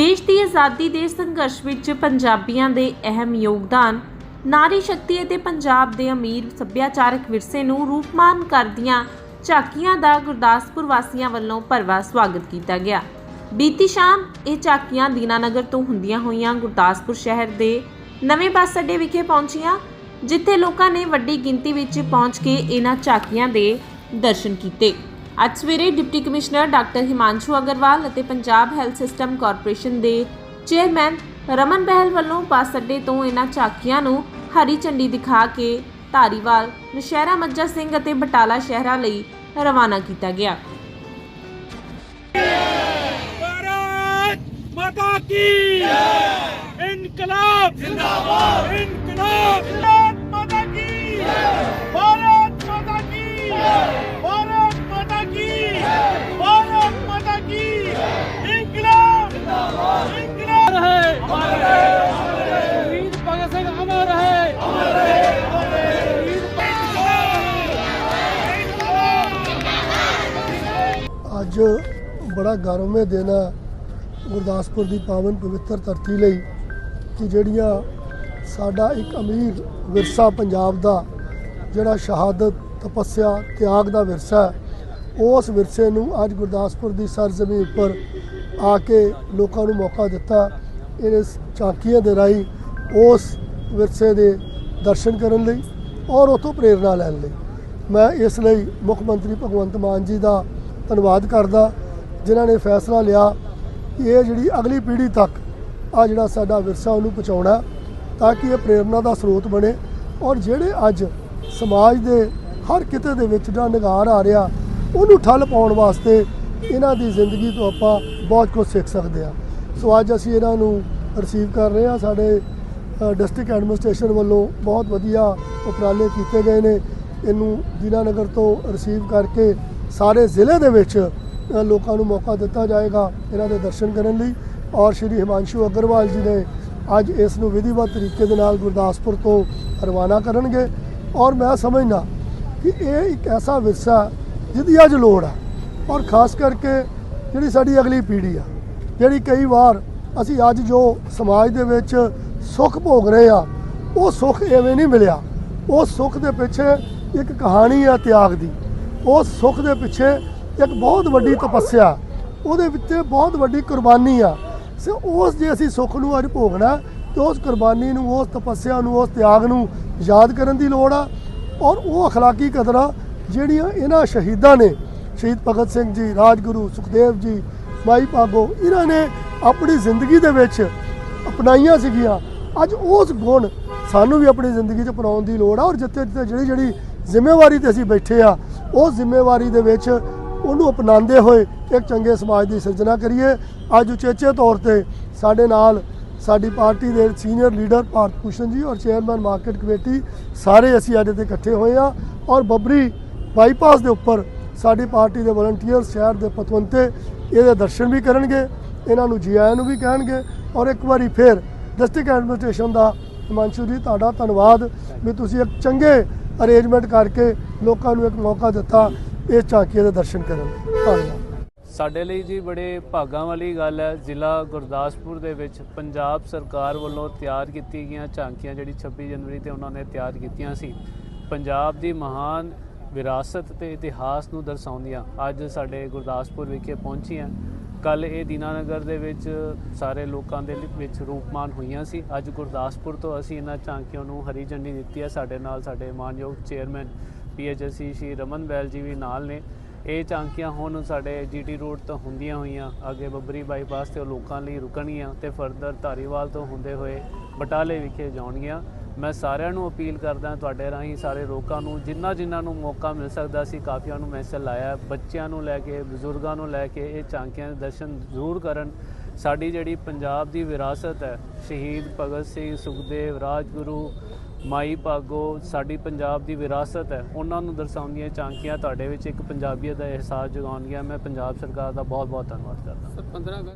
ਦੇਸ਼ ਦੀ ਆਜ਼ਾਦੀ ਦੇ ਸੰਘਰਸ਼ ਵਿੱਚ ਪੰਜਾਬੀਆਂ ਦੇ ਅਹਿਮ ਯੋਗਦਾਨ, ਨਾਰੀ ਸ਼ਕਤੀ ਅਤੇ ਪੰਜਾਬ ਦੇ ਅਮੀਰ ਸੱਭਿਆਚਾਰਕ ਵਿਰਸੇ ਨੂੰ ਰੂਪਮਾਨ ਕਰਦੀਆਂ ਝਾਕੀਆਂ ਦਾ ਗੁਰਦਾਸਪੁਰ ਵਾਸੀਆਂ ਵੱਲੋਂ ਭਰਵਾ ਸਵਾਗਤ ਕੀਤਾ ਗਿਆ। ਬੀਤੀ ਸ਼ਾਮ ਇਹ ਝਾਕੀਆਂ ਦੀਨਾਨਗਰ ਤੋਂ ਹੁੰਦੀਆਂ ਹੋਈਆਂ ਗੁਰਦਾਸਪੁਰ ਸ਼ਹਿਰ ਦੇ ਨਵੇਂ ਬੱਸ ਅੱਡੇ ਵਿਖੇ ਪਹੁੰਚੀਆਂ, ਜਿੱਥੇ ਲੋਕਾਂ ਨੇ ਵੱਡੀ ਗਿਣਤੀ ਵਿੱਚ ਪਹੁੰਚ ਕੇ ਇਹਨਾਂ ਝਾਕੀਆਂ ਦੇ ਦਰਸ਼ਨ ਕੀਤੇ। ਅੱਜ ਸਵੇਰੇ deputy commissioner doctor Himanshu Agarwal ਅਤੇ ਪੰਜਾਬ ਹੈਲਥ ਸਿਸਟਮ ਕਾਰਪੋਰੇਸ਼ਨ ਦੇ ਚੇਅਰਮੈਨ ਰਮਨ ਬਹਿਲ ਵੱਲੋਂ ਬੱਸ ਅੱਡੇ ਤੋਂ ਇਹਨਾਂ ਝਾਕੀਆਂ ਨੂੰ ਹਰੀ ਝੰਡੀ ਦਿਖਾ ਕੇ ਧਾਰੀਵਾਲ, ਨਸ਼ਹਿਰਾ ਮੱਜਾ ਸਿੰਘ ਅਤੇ ਬਟਾਲਾ ਸ਼ਹਿਰਾਂ ਲਈ ਰਵਾਨਾ ਕੀਤਾ ਗਿਆ। ਅੱਜ ਬੜਾ ਗਰਮੇ ਦਿਨ ਹੈ। ਗੁਰਦਾਸਪੁਰ ਦੀ ਪਾਵਨ ਪਵਿੱਤਰ ਧਰਤੀ ਲਈ ਕਿ ਜਿਹੜੀਆਂ ਸਾਡਾ ਇੱਕ ਅਮੀਰ ਵਿਰਸਾ ਪੰਜਾਬ ਦਾ ਜਿਹੜਾ ਸ਼ਹਾਦਤ, ਤਪੱਸਿਆ, ਤਿਆਗ ਦਾ ਵਿਰਸਾ ਉਸ ਵਿਰਸੇ ਨੂੰ ਅੱਜ ਗੁਰਦਾਸਪੁਰ ਦੀ ਸਰਜ਼ਮੀਨ ਉੱਪਰ ਆ ਕੇ ਲੋਕਾਂ ਨੂੰ ਮੌਕਾ ਦਿੱਤਾ। ਇਹ ਝਾਕੀਆਂ ਦੇ ਰਾਹੀਂ ਉਸ ਵਿਰਸੇ ਦੇ ਦਰਸ਼ਨ ਕਰਨ ਲਈ ਔਰ ਉਥੋਂ ਪ੍ਰੇਰਣਾ ਲੈਣ ਲਈ। ਮੈਂ ਇਸ ਲਈ ਮੁੱਖ ਮੰਤਰੀ ਭਗਵੰਤ ਮਾਨ ਜੀ ਦਾ ਧੰਨਵਾਦ ਕਰਦਾ ਜਿਨ੍ਹਾਂ ਨੇ ਫੈਸਲਾ ਲਿਆ ਕਿ ਇਹ ਜਿਹੜੀ ਅਗਲੀ ਪੀੜ੍ਹੀ ਤੱਕ ਆ ਜਿਹੜਾ ਸਾਡਾ ਵਿਰਸਾ ਉਹਨੂੰ ਪਹੁੰਚਾਉਣਾ ਤਾਂ ਕਿ ਇਹ ਪ੍ਰੇਰਣਾ ਦਾ ਸਰੋਤ ਬਣੇ ਔਰ ਜਿਹੜੇ ਅੱਜ ਸਮਾਜ ਦੇ ਹਰ ਕਿਤੇ ਦੇ ਵਿੱਚ ਜਿਹੜਾ ਨਿਗਾਰ ਆ ਰਿਹਾ, ਉਹਨੂੰ ਠੱਲ ਪਾਉਣ ਵਾਸਤੇ ਇਹਨਾਂ ਦੀ ਜ਼ਿੰਦਗੀ ਤੋਂ ਆਪਾਂ ਬਹੁਤ ਕੁਝ ਸਿੱਖ ਸਕਦੇ ਹਾਂ। ਸੋ ਅੱਜ ਅਸੀਂ ਇਹਨਾਂ ਨੂੰ ਰਿਸੀਵ ਕਰ ਰਹੇ ਹਾਂ। ਸਾਡੇ ਡਿਸਟ੍ਰਿਕਟ ਐਡਮਿਨਿਸਟ੍ਰੇਸ਼ਨ ਵੱਲੋਂ ਬਹੁਤ ਵਧੀਆ ਉਪਰਾਲੇ ਕੀਤੇ ਗਏ ਨੇ। ਇਹਨੂੰ ਦੀਨਾਨਗਰ ਤੋਂ ਰਿਸੀਵ ਕਰਕੇ ਸਾਰੇ ਜ਼ਿਲ੍ਹੇ ਦੇ ਵਿੱਚ ਲੋਕਾਂ ਨੂੰ ਮੌਕਾ ਦਿੱਤਾ ਜਾਏਗਾ ਇਹਨਾਂ ਦੇ ਦਰਸ਼ਨ ਕਰਨ ਲਈ। ਔਰ ਸ਼੍ਰੀ ਹਿਮਾਂਸ਼ੂ ਅਗਰਵਾਲ ਜੀ ਨੇ ਅੱਜ ਇਸ ਨੂੰ ਵਿਧੀਵਤ ਤਰੀਕੇ ਦੇ ਨਾਲ ਗੁਰਦਾਸਪੁਰ ਤੋਂ ਰਵਾਨਾ ਕਰਨਗੇ। ਔਰ ਮੈਂ ਸਮਝਦਾ ਕਿ ਇਹ ਇੱਕ ਐਸਾ ਵਿਰਸਾ ਜਿਹਦੀ ਅੱਜ ਲੋੜ ਹੈ ਔਰ ਖਾਸ ਕਰਕੇ ਜਿਹੜੀ ਸਾਡੀ ਅਗਲੀ ਪੀੜ੍ਹੀ ਆ, ਜਿਹੜੀ ਕਈ ਵਾਰ ਅਸੀਂ ਅੱਜ ਜੋ ਸਮਾਜ ਦੇ ਵਿੱਚ ਸੁੱਖ ਭੋਗ ਰਹੇ ਆ, ਉਹ ਸੁੱਖ ਐਵੇਂ ਨਹੀਂ ਮਿਲਿਆ। ਉਹ ਸੁੱਖ ਦੇ ਪਿੱਛੇ ਇੱਕ ਕਹਾਣੀ ਆ ਤਿਆਗ ਦੀ। ਉਸ ਸੁੱਖ ਦੇ ਪਿੱਛੇ ਇੱਕ ਬਹੁਤ ਵੱਡੀ ਤਪੱਸਿਆ। ਉਹਦੇ ਵਿੱਚ ਬਹੁਤ ਵੱਡੀ ਕੁਰਬਾਨੀ ਆ। ਸੋ ਉਸ ਜੇ ਅਸੀਂ ਸੁੱਖ ਨੂੰ ਅੱਜ ਭੋਗਣਾ, ਤੇ ਉਸ ਕੁਰਬਾਨੀ ਨੂੰ, ਉਸ ਤਪੱਸਿਆ ਨੂੰ, ਉਸ ਤਿਆਗ ਨੂੰ ਯਾਦ ਕਰਨ ਦੀ ਲੋੜ ਆ। ਔਰ ਉਹ ਅਖਲਾਕੀ ਕਦਰਾਂ ਜਿਹੜੀਆਂ ਇਹਨਾਂ ਸ਼ਹੀਦਾਂ ਨੇ, ਸ਼ਹੀਦ ਭਗਤ ਸਿੰਘ ਜੀ, ਰਾਜਗੁਰੂ ਸੁਖਦੇਵ ਜੀ, ਮਾਈ ਭਾਗੋ, ਇਹਨਾਂ ਨੇ ਆਪਣੀ ਜ਼ਿੰਦਗੀ ਦੇ ਵਿੱਚ ਅਪਣਾਈਆਂ ਸੀਗੀਆਂ। ਅੱਜ ਉਸ ਗੁਣ ਸਾਨੂੰ ਵੀ ਆਪਣੀ ਜ਼ਿੰਦਗੀ 'ਚ ਅਪਣਾਉਣ ਦੀ ਲੋੜ ਆ। ਔਰ ਜਿੱਥੇ ਜਿੱਥੇ ਜਿਹੜੀ ਜਿਹੜੀ ਜ਼ਿੰਮੇਵਾਰੀ ਤੇ ਅਸੀਂ ਬੈਠੇ ਆ ਉਹ ਜ਼ਿੰਮੇਵਾਰੀ ਦੇ ਵਿੱਚ ਉਹਨੂੰ ਅਪਣਾਉਂਦੇ ਹੋਏ ਇੱਕ ਚੰਗੇ ਸਮਾਜ ਦੀ ਸਿਰਜਣਾ ਕਰੀਏ। ਅੱਜ ਉਚੇਚੇ ਤੌਰ ਤੇ ਸਾਡੇ ਨਾਲ ਸਾਡੀ ਪਾਰਟੀ ਦੇ ਸੀਨੀਅਰ ਲੀਡਰ ਭਾਰਤ ਭੂਸ਼ਣ ਜੀ ਔਰ ਚੇਅਰਮੈਨ ਮਾਰਕੀਟ ਕਮੇਟੀ, ਸਾਰੇ ਅਸੀਂ ਅੱਜ ਇੱਥੇ ਇਕੱਠੇ ਹੋਏ ਆ ਔਰ ਬੱਬਰੀ ਬਾਈਪਾਸ ਦੇ ਉੱਪਰ ਸਾਡੀ ਪਾਰਟੀ ਦੇ ਵਲੰਟੀਅਰ ਸ਼ਹਿਰ ਦੇ ਪਤਵੰਤੇ ਇਹਦੇ ਦਰਸ਼ਨ ਵੀ ਕਰਨਗੇ, ਇਹਨਾਂ ਨੂੰ ਜੀ ਆਇਆਂ ਨੂੰ ਵੀ ਕਹਿਣਗੇ ਔਰ ਇੱਕ ਵਾਰੀ ਫਿਰ ਡਿਸਟ੍ਰਿਕਟ ਐਡਮਿਨਿਸਟ੍ਰੇਸ਼ਨ ਦਾ ਹਿਮਾਂਸ਼ੂ ਜੀ, ਤੁਹਾਡਾ ਧੰਨਵਾਦ ਵੀ ਤੁਸੀਂ ਇੱਕ ਚੰਗੇ ਅਰੇਂਜਮੈਂਟ ਕਰਕੇ ਲੋਕਾਂ ਨੂੰ ਇੱਕ ਮੌਕਾ ਦਿੱਤਾ ਇਸ ਝਾਕੀਏ ਦੇ ਦਰਸ਼ਨ ਕਰਨ। ਧੰਨਵਾਦ। ਸਾਡੇ ਲਈ ਜੀ ਬੜੇ ਭਾਗਾਂ ਵਾਲੀ ਗੱਲ ਹੈ। ਜ਼ਿਲ੍ਹਾ ਗੁਰਦਾਸਪੁਰ ਦੇ ਵਿੱਚ ਪੰਜਾਬ ਸਰਕਾਰ ਵੱਲੋਂ ਤਿਆਰ ਕੀਤੀ ਗਈਆਂ ਝਾਂਕੀਆਂ ਜਿਹੜੀ 26 ਜਨਵਰੀ ਤੇ ਉਹਨਾਂ ਨੇ ਤਿਆਰ ਕੀਤੀਆਂ ਸੀ। ਪੰਜਾਬ ਦੀ ਮਹਾਨ ਵਿਰਾਸਤ ਤੇ ਇਤਿਹਾਸ ਨੂੰ ਦਰਸਾਉਂਦੀਆਂ ਅੱਜ ਸਾਡੇ ਗੁਰਦਾਸਪੁਰ ਵਿਖੇ ਪਹੁੰਚੀਆਂ। ਕੱਲ ਇਹ ਦੀਨਾਨਗਰ ਦੇ ਵਿੱਚ ਸਾਰੇ ਲੋਕਾਂ ਦੇ ਲਈ- ਵਿੱਚ ਰੂਪਮਾਨ ਹੋਈਆਂ ਸੀ। ਅੱਜ ਗੁਰਦਾਸਪੁਰ ਤੋਂ ਅਸੀਂ ਇਹਨਾਂ ਝਾਂਕੀਆਂ ਨੂੰ ਹਰੀ ਝੰਡੀ ਦਿੱਤੀ ਹੈ। ਸਾਡੇ ਨਾਲ ਸਾਡੇ ਮਾਨਯੋਗ ਚੇਅਰਮੈਨ ਪੀਐਚਐਸਸੀ ਸ਼੍ਰੀ ਰਮਨ ਬੈਲ ਜੀ ਵੀ ਨਾਲ ਨੇ। ਇਹ ਝਾਂਕੀਆਂ ਹੁਣ ਸਾਡੇ ਜੀਟੀ ਰੋਡ ਤੋਂ ਹੁੰਦੀਆਂ ਹੋਈਆਂ। ਅੱਗੇ ਬੱਬਰੀ ਬਾਈਪਾਸ ਤੇ ਲੋਕਾਂ ਲਈ ਰੁਕਣਗੀਆਂ ਤੇ ਫਰਦਰ ਧਾਰੀਵਾਲ ਤੋਂ ਹੁੰਦੇ ਹੋਏ ਬਟਾਲੇ ਵਿਖੇ ਜਾਣਗੀਆਂ ਮੈਂ ਸਾਰਿਆਂ ਨੂੰ ਅਪੀਲ ਕਰਦਾ ਤੁਹਾਡੇ ਰਾਹੀਂ, ਸਾਰੇ ਲੋਕਾਂ ਨੂੰ, ਜਿੰਨਾ ਜਿਨ੍ਹਾਂ ਨੂੰ ਮੌਕਾ ਮਿਲ ਸਕਦਾ ਸੀ, ਕਾਫੀਆਂ ਨੂੰ ਮੈਸੇਜ ਲਾਇਆ, ਬੱਚਿਆਂ ਨੂੰ ਲੈ ਕੇ, ਬਜ਼ੁਰਗਾਂ ਨੂੰ ਲੈ ਕੇ, ਇਹ ਝਾਂਕੀਆਂ ਦੇ ਦਰਸ਼ਨ ਜ਼ਰੂਰ ਕਰਨ। ਸਾਡੀ ਜਿਹੜੀ ਪੰਜਾਬ ਦੀ ਵਿਰਾਸਤ ਹੈ, ਸ਼ਹੀਦ ਭਗਤ ਸਿੰਘ, ਸੁਖਦੇਵ, ਰਾਜਗੁਰੂ, ਮਾਈ ਭਾਗੋ, ਸਾਡੀ ਪੰਜਾਬ ਦੀ ਵਿਰਾਸਤ ਹੈ, ਉਹਨਾਂ ਨੂੰ ਦਰਸਾਉਂਦੀਆਂ ਝਾਂਕੀਆਂ ਤੁਹਾਡੇ ਵਿੱਚ ਇੱਕ ਪੰਜਾਬੀਅਤ ਦਾ ਅਹਿਸਾਸ ਜਗਾਉਣਗੀਆਂ ਮੈਂ ਪੰਜਾਬ ਸਰਕਾਰ ਦਾ ਬਹੁਤ ਬਹੁਤ ਧੰਨਵਾਦ ਕਰਦਾ।